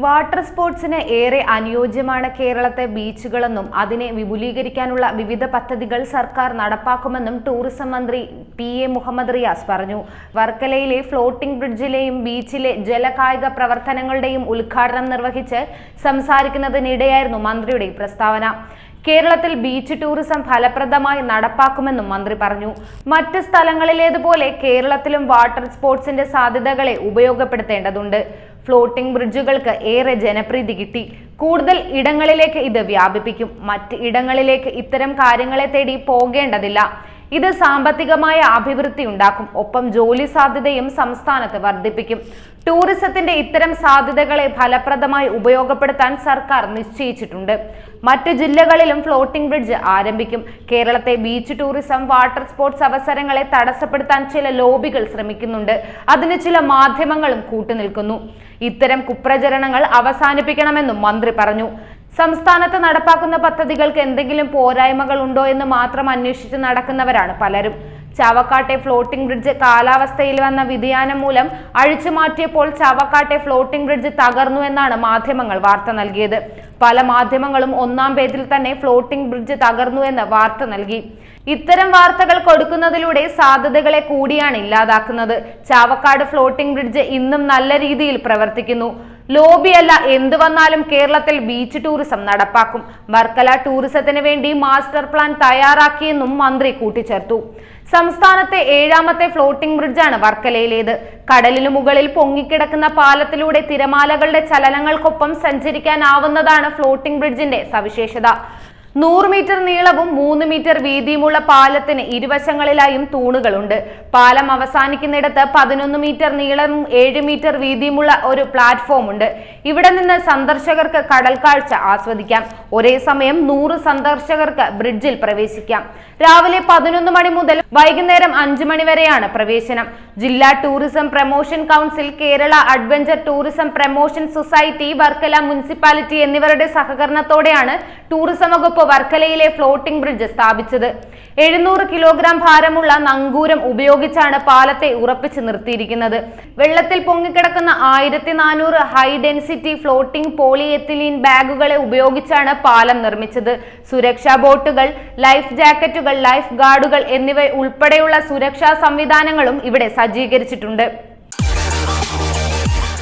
Water സ്പോർട്സിന് ഏറെ അനുയോജ്യമാണ് കേരളത്തെ ബീച്ചുകളെന്നും അതിനെ വിപുലീകരിക്കാനുള്ള വിവിധ പദ്ധതികൾ സർക്കാർ നടപ്പാക്കുമെന്നും ടൂറിസം മന്ത്രി പി എ മുഹമ്മദ് റിയാസ് പറഞ്ഞു. വർക്കലയിലെ ഫ്ലോട്ടിംഗ് ബ്രിഡ്ജിലെയും ബീച്ചിലെ ജലകായിക പ്രവർത്തനങ്ങളുടെയും ഉദ്ഘാടനം നിർവഹിച്ച് സംസാരിക്കുന്നതിനിടെയായിരുന്നു മന്ത്രിയുടെ പ്രസ്താവന. കേരളത്തിൽ ബീച്ച് ടൂറിസം ഫലപ്രദമായി നടപ്പാക്കുമെന്നും മന്ത്രി പറഞ്ഞു. മറ്റ് സ്ഥലങ്ങളിലേതുപോലെ കേരളത്തിലും വാട്ടർ സ്പോർട്സിന്റെ സാധ്യതകളെ ഉപയോഗപ്പെടുത്തേണ്ടതുണ്ട്. ഫ്ലോട്ടിംഗ് ബ്രിഡ്ജുകൾക്ക് ഏറെ ജനപ്രീതി കിട്ടി. കൂടുതൽ ഇടങ്ങളിലേക്ക് ഇത് വ്യാപിപ്പിക്കും. മറ്റ് ഇടങ്ങളിലേക്ക് ഇത്തരം കാര്യങ്ങളെ തേടി പോകേണ്ടതില്ല. ഇത് സാമ്പത്തികമായ അഭിവൃദ്ധി ഉണ്ടാക്കും. ഒപ്പം ജോലി സാധ്യതയും സംസ്ഥാനത്ത് വർദ്ധിപ്പിക്കും. ടൂറിസത്തിന്റെ ഇത്തരം സാധ്യതകളെ ഫലപ്രദമായി ഉപയോഗപ്പെടുത്താൻ സർക്കാർ നിശ്ചയിച്ചിട്ടുണ്ട്. മറ്റ് ജില്ലകളിലും ഫ്ലോട്ടിംഗ് ബ്രിഡ്ജ് ആരംഭിക്കും. കേരളത്തെ ബീച്ച് ടൂറിസം വാട്ടർ സ്പോർട്സ് അവസരങ്ങളെ തടസ്സപ്പെടുത്താൻ ചില ലോബികൾ ശ്രമിക്കുന്നുണ്ട്. അതിന് ചില മാധ്യമങ്ങളും കൂട്ടുനിൽക്കുന്നു. ഇത്തരം കുപ്രചരണങ്ങൾ അവസാനിപ്പിക്കണമെന്നും മന്ത്രി പറഞ്ഞു. സംസ്ഥാനത്ത് നടപ്പാക്കുന്ന പദ്ധതികൾക്ക് എന്തെങ്കിലും പോരായ്മകൾ ഉണ്ടോ എന്ന് മാത്രം അന്വേഷിച്ച് നടക്കുന്നവരാണ് പലരും. ചവക്കാട്ടെ ഫ്ലോട്ടിംഗ് ബ്രിഡ്ജ് കാലാവസ്ഥയിൽ വന്ന വ്യതിയാനം മൂലം അഴിച്ചു മാറ്റിയപ്പോൾ ചവക്കാട്ടെ ഫ്ലോട്ടിംഗ് ബ്രിഡ്ജ് തകർന്നു എന്നാണ് മാധ്യമങ്ങൾ വാർത്ത നൽകിയത്. പല മാധ്യമങ്ങളും ഒന്നാം പേജിൽ തന്നെ ഫ്ലോട്ടിംഗ് ബ്രിഡ്ജ് തകർന്നു എന്ന് വാർത്ത നൽകി. ഇത്തരം വാർത്തകൾ കൊടുക്കുന്നതിലൂടെ സാധ്യതകളെ കൂടിയാണ് ഇല്ലാതാക്കുന്നത്. ചാവക്കാട് ഫ്ലോട്ടിംഗ് ബ്രിഡ്ജ് ഇന്നും നല്ല രീതിയിൽ പ്രവർത്തിക്കുന്നു. ലോബിയല്ല എന്തു വന്നാലും കേരളത്തിൽ ബീച്ച് ടൂറിസം നടപ്പാക്കും. വർക്കല ടൂറിസത്തിന് വേണ്ടി മാസ്റ്റർ പ്ലാൻ തയ്യാറാക്കിയെന്നും മന്ത്രി കൂട്ടിച്ചേർത്തു. സംസ്ഥാനത്തെ ഏഴാമത്തെ ഫ്ലോട്ടിംഗ് ബ്രിഡ്ജാണ് വർക്കലയിലേത്. കടലിനു മുകളിൽ പൊങ്ങിക്കിടക്കുന്ന പാലത്തിലൂടെ തിരമാലകളുടെ ചലനങ്ങൾക്കൊപ്പം സഞ്ചരിക്കാനാവുന്നതാണ് ഫ്ലോട്ടിംഗ് ബ്രിഡ്ജിന്റെ സവിശേഷത. നൂറ് മീറ്റർ നീളവും മൂന്ന് മീറ്റർ വീതിയുമുള്ള പാലത്തിന് ഇരുവശങ്ങളിലായും തൂണുകളുണ്ട്. പാലം അവസാനിക്കുന്നിടത്ത് പതിനൊന്ന് മീറ്റർ നീളവും ഏഴ് മീറ്റർ വീതിയുമുള്ള ഒരു പ്ലാറ്റ്ഫോം ഉണ്ട് ഇവിടെ നിന്ന് സന്ദർശകർക്ക് കടൽ കാഴ്ച ആസ്വദിക്കാം. ഒരേ സമയം നൂറ് സന്ദർശകർക്ക് ബ്രിഡ്ജിൽ പ്രവേശിക്കാം. രാവിലെ പതിനൊന്ന് മണി മുതൽ വൈകുന്നേരം അഞ്ചു മണി വരെയാണ് പ്രവേശനം. ജില്ലാ tourism promotion council Kerala adventure tourism promotion society Varkala municipality എന്നിവരുടെ സഹകരണത്തോടെയാണ് ടൂറിസം വകുപ്പ് വർക്കലയിലെ ഫ്ലോട്ടിംഗ് ബ്രിഡ്ജ് സ്ഥാപിച്ചത്. എഴുന്നൂറ് കിലോഗ്രാം ഭാരമുള്ള നങ്കൂരം ഉപയോഗിച്ചാണ് പാലത്തെ ഉറപ്പിച്ച് നിർത്തിയിരിക്കുന്നത്. വെള്ളത്തിൽ പൊങ്ങിക്കിടക്കുന്ന ആയിരത്തി നാനൂറ് ഹൈ ഡെൻസിറ്റി ഫ്ലോട്ടിംഗ് പോളിയെത്തിലീൻ ബാഗുകളെ ഉപയോഗിച്ചാണ് പാലം നിർമ്മിച്ചത്. സുരക്ഷാ ബോട്ടുകൾ ലൈഫ് ജാക്കറ്റുകൾ ലൈഫ് ഗാർഡുകൾ എന്നിവ ഉൾപ്പെടെയുള്ള സുരക്ഷാ സംവിധാനങ്ങളും ഇവിടെ സജ്ജീകരിച്ചിട്ടുണ്ട്.